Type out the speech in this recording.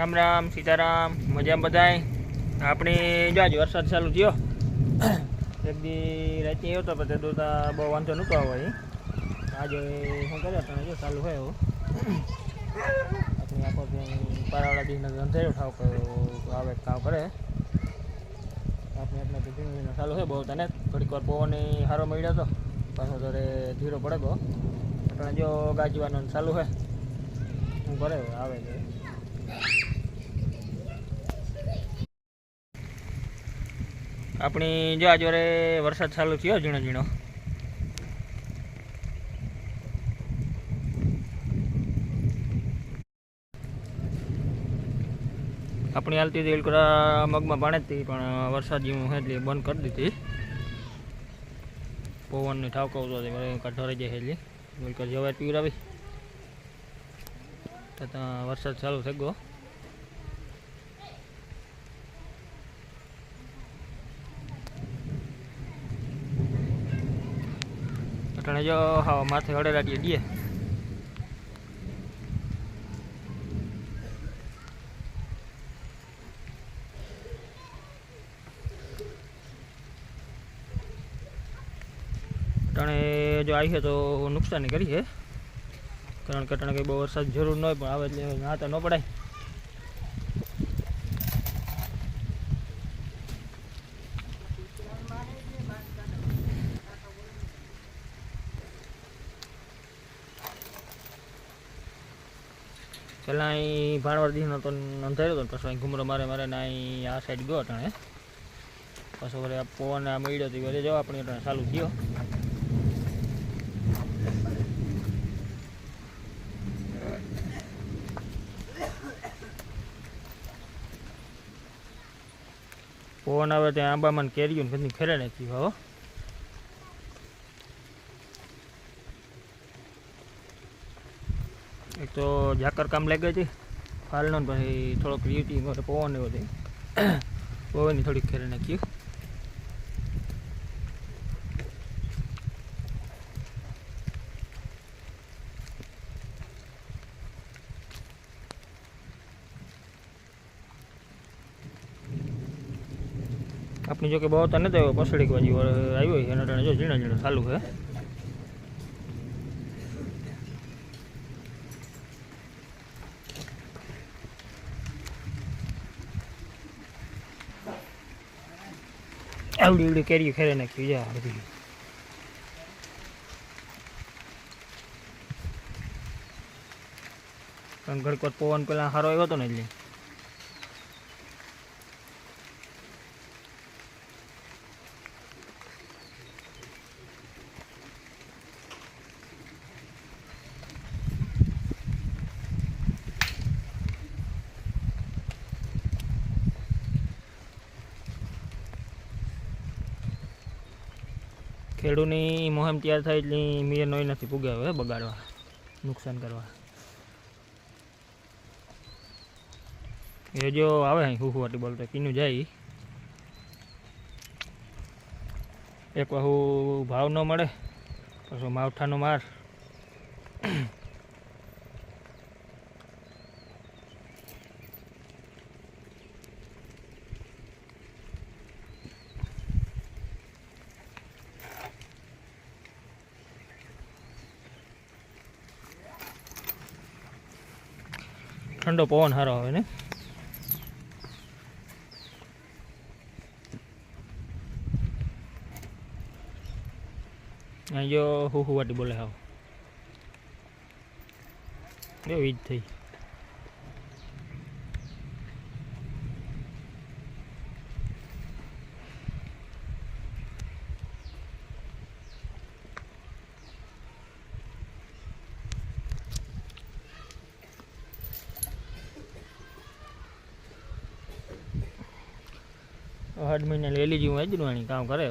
રામ રામ, સીતારામ, મજામાં બધાય? આપણે જો આજે વરસાદ ચાલુ થયો. એક દી રાતે આવ્યો તો, પછી દોતા બહુ વાંધો નહોતો આવે આજે શું કર્યો તને જો ચાલુ હોય એવું. આપણે આખો પારાવાળા દીને અંધેરો ઠાવ આવે કામ કરે. આપણે આપણે ચાલુ હોય, બહુ તને થોડીક વાર પવન સારો મળ્યો હતો પાછો તારે ધીરો પડે ગો એટલે જો ગાજવાનો ચાલુ હોય શું કરે આવે છે. આપણી જો આજ વારે વરસાદ ચાલુ થયો ઝીણો ઝીણો. આપણી હાલતી હતી એલકરા મગમાં પાણી હતી, પણ વરસાદ જેવું એટલે બંધ કરી દીધી. પવનની ઠાવકો હતો રહી જાય એટલે એલકર જવાય પીવડાવી. તો વરસાદ ચાલુ થઈ ગયો. અટાણે જો હા, માથે હળેલા દે દે જો આવી છે તો નુકસાની કરી છે. કારણ કે કંઈ બહુ વરસાદ જરૂર ન હોય, પણ આવે એટલે ના તો ન પડાય. પહેલાં અહીં ભાણવરદીનો તો અંધાર્યો હતો પછી અહીં ઘૂમરો મારે મારે ને અહીં આ સાઈડ ગયો અટાણે. પાછો આ પવન આ મળ્યો હતી વળી જવા આપણે અટાણે, ચાલુ થયો. પવન આવે ત્યાં આંબામાં ને બધી ખેરે નાખ્યું હવે એક તો ઝાકર કામ લાગે છે ફાલનો પછી થોડોક રીટી પવન એવો થઈ પવનની થોડીક ખેરે નાખ્યું આપણી જો કે બહુ નથી આવ્યો પસડી બાજુ આવ્યો છે, એના ટાણે જો ઝીણા ઝીણા ચાલુ છે. આવડી આવડી કેરી ખેરે નાખ્યું જા બધી. કારણ ઘડીક પવન પેલા સારો આવ્યો હતો ને એટલે. ખેડૂની મોહમ તૈયાર થાય એટલે મીર નોઈ નથી પૂગ્યા હવે બગાડવા, નુકસાન કરવા. એ જો આવે અહીં હુહવાટી બોલતો, કીનું જાય એક વાહુ ભાવ ન મળે, પછી માવઠાનો માર. ઠંડો પવન સારો આવે ને? અહીંયા જો હું હું વાટી બોલે હાવ. એવી જ થઈ. અઢ મહિના લેલી જેવું આજરવાણી કામ કરે.